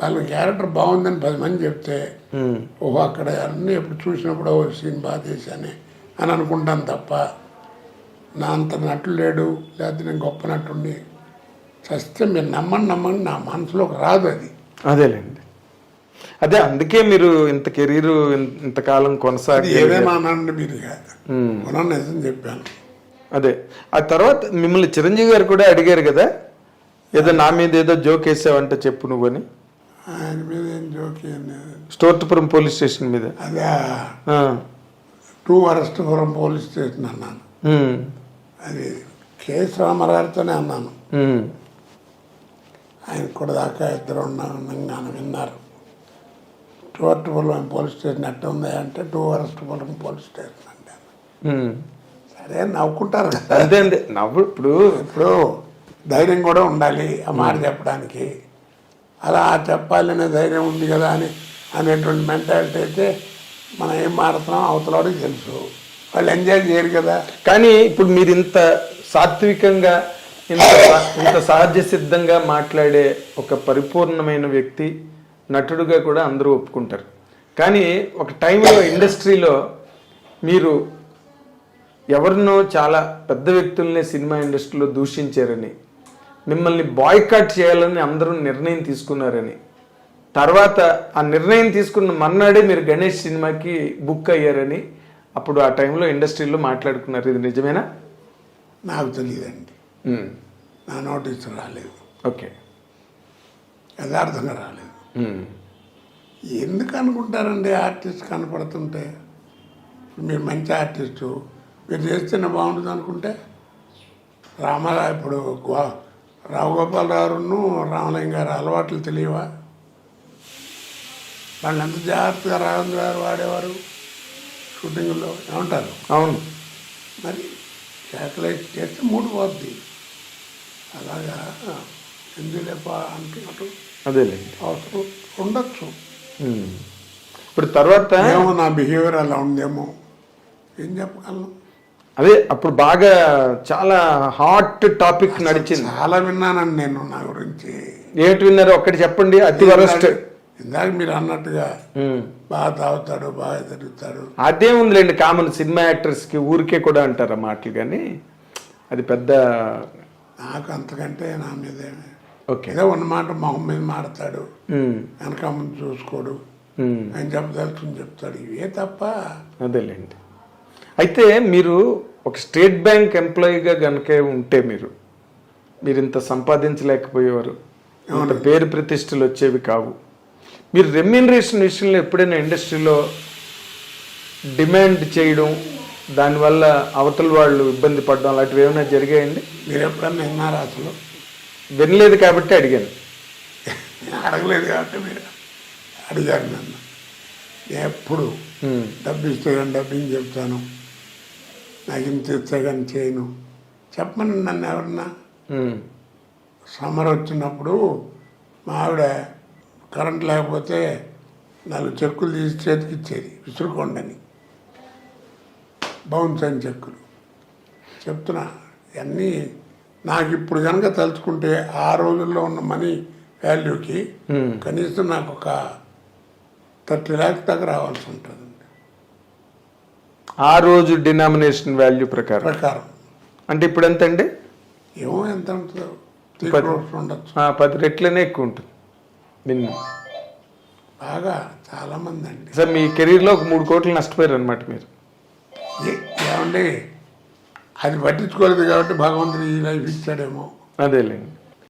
వాళ్ళ క్యారెక్టర్ బాగుందని పది మంది చెప్తే ఓహో అక్కడ అన్నీ ఎప్పుడు చూసినప్పుడు ఓ సీన్ బాగా చేశానే అని అనుకుంటాను తప్ప నా అంత నటుడు లేడు లేకపోతే నేను గొప్ప నటుండి చస్తే మీరు నమ్మండి నమ్మండి నా మనసులోకి రాదు అది. అదేలేండి. అదే అందుకే మీరు ఇంత కెరీర్ ఇంతకాలం కొనసాగి ఏదైనా అనండి మీరు. ఉన్న నిజం చెప్పాను. అదే. ఆ తర్వాత మిమ్మల్ని చిరంజీవి గారు కూడా అడిగారు కదా ఏదో నా మీద ఏదో జోక్ వేసావంటే చెప్పు నువ్వని ఆయన మీద ఏం జోకి స్టోర్టుపురం పోలీస్ స్టేషన్ మీద? అదే. టూ అరెస్ట్పురం పోలీస్ స్టేషన్ అన్నాను. అది కేఎస్ రామారావుతోనే అన్నాను. ఆయన కూడా దాకా ఇద్దరు ఉన్నాను విన్నారు. టూ అరెస్ట్పురం పోలీస్ స్టేషన్ ఎట్ట ఉంది అంటే టూ అరెస్ట్పురం పోలీస్ స్టేషన్ అంటే. సరే నవ్వుకుంటారు కదా. అంతే అంతే. నవ్వు ఇప్పుడు ఇప్పుడు ధైర్యం కూడా ఉండాలి ఆ మాట చెప్పడానికి. అలా చెప్పాలనే ధైర్యం ఉంది కదా అని అనేటువంటి మెంటాలిటీ అయితే మనం ఏం మారుతున్నాం అవతలవాడికి తెలుసు. వాళ్ళు ఎంజాయ్ చేయరు కదా. కానీ ఇప్పుడు మీరు ఇంత సాత్వికంగా ఇంత ఇంత సహజ సిద్ధంగా మాట్లాడే ఒక పరిపూర్ణమైన వ్యక్తి నటుడుగా కూడా అందరూ ఒప్పుకుంటారు. కానీ ఒక టైంలో ఇండస్ట్రీలో మీరు ఎవరినో చాలా పెద్ద వ్యక్తుల్ని సినిమా ఇండస్ట్రీలో దూషించారని మిమ్మల్ని బాయ్కాట్ చేయాలని అందరూ నిర్ణయం తీసుకున్నారని. తర్వాత ఆ నిర్ణయం తీసుకున్న మర్నాడే మీరు గణేష్ సినిమాకి బుక్ అయ్యారని అప్పుడు ఆ టైంలో ఇండస్ట్రీలో మాట్లాడుకున్నారు. ఇది నిజమేనా? నాకు తెలియదండి. నా నోటీసు రాలేదు. ఓకే. యథార్థంగా రాలేదు. ఎందుకు అనుకుంటారండి ఆర్టిస్ట్ కనపడుతుంటే? మీరు మంచి ఆర్టిస్టు మీరు చేస్తేనే బాగుంటుంది అనుకుంటే? రామారావు ఇప్పుడు గో- రావు గోపాలరావును రామలింగ గారు అలవాట్లు తెలియవా? వాళ్ళు ఎంత జాగ్రత్తగా రాఘవేంద్ర గారు వాడేవారు? షూటింగ్లో ఏమంటారు? అవును. మరి శాటిలైట్ చేస్తే మూడు పోద్ది. అలాగా ఎందులేప అంటున్నట్టు అదేలేండి అవసరం ఉండొచ్చు. ఇప్పుడు తర్వాత ఏమో నా బిహేవియర్ అలా ఉందేమో. ఏం చెప్పగలను? అదే అప్పుడు బాగా చాలా హాట్ టాపిక్ నడిచింది. చాలా విన్నానండి నేను నా గురించి. ఏమిటి విన్నారు? ఒక్కటి చెప్పండి అతి వరస్ట్. ఇందాక మీరు అన్నట్టుగా బాగా తాగుతాడు బాగా తిరుగుతాడు అదే ఉందిలేండి కామన్ సినిమా యాక్టర్స్కి ఊరికే కూడా అంటారు మాటలు కానీ. అది పెద్ద నాకు అంతకంటే నా మీద ఓకే. ఏదో ఉన్నమాట మొహం మీద మాడతాడు. వెనక ముందు చూసుకోడు. ఆయన చెప్పదలుచుకుని చెప్తాడు. ఇవే తప్ప అదేలేండి. అయితే మీరు ఒక స్టేట్ బ్యాంక్ ఎంప్లాయీగా గనుక ఉంటే మీరు మీరు ఇంత సంపాదించలేకపోయేవారు. ఇంత పేరు ప్రతిష్టలు వచ్చేవి కావు. మీరు రెమ్యూనరేషన్ విషయంలో ఎప్పుడైనా ఇండస్ట్రీలో డిమాండ్ చేయడం దానివల్ల అవతల వాళ్ళు ఇబ్బంది పడడం అలాంటివి ఏమైనా జరిగాయండి? మీరు ఎప్పుడన్నా విన్నారా అసలు వినలేదు కాబట్టి అడిగాను. అడగలేదు కాబట్టి మీరు అడిగారు నన్ను. నేను ఎప్పుడు డబ్బు ఇస్తే కానీ డబ్బింగ్ చెప్తాను. నాకు ఇంత కానీ చేయను. చెప్పమని నన్ను ఎవరన్నా? సమ్మర్ వచ్చినప్పుడు మా ఆవిడ కరెంట్ లేకపోతే నాలుగు చెక్కులు తీసి చేతికి ఇచ్చేది విసురుకోండని. బౌన్స్ అని చెక్కులు. చెప్తున్నా ఇవన్నీ నాకు ఇప్పుడు కనుక తలుచుకుంటే ఆ రోజుల్లో ఉన్న మనీ వాల్యూకి. కనీసం నాకు ఒక థర్టీ ల్యాక్స్ దాకా రావాల్సి ఉంటుంది. ఆ రోజు డినామినేషన్ వాల్యూ ప్రకారం. ప్రకారం. అంటే ఇప్పుడు ఎంత అండి ఏమో ఎంత పది. ఉండొచ్చు. రెట్లనే ఎక్కువ ఉంటుంది. మినిమం. బాగా చాలామంది అండి. సార్ మీ కెరీర్లో ఒక మూడు కోట్లు నష్టపోయారు అనమాట మీరు ఏమండి? అది పట్టించుకోలేదు కాబట్టి భగవంతుడు ఈ లైఫ్ ఇచ్చాడేమో. అదేలేండి.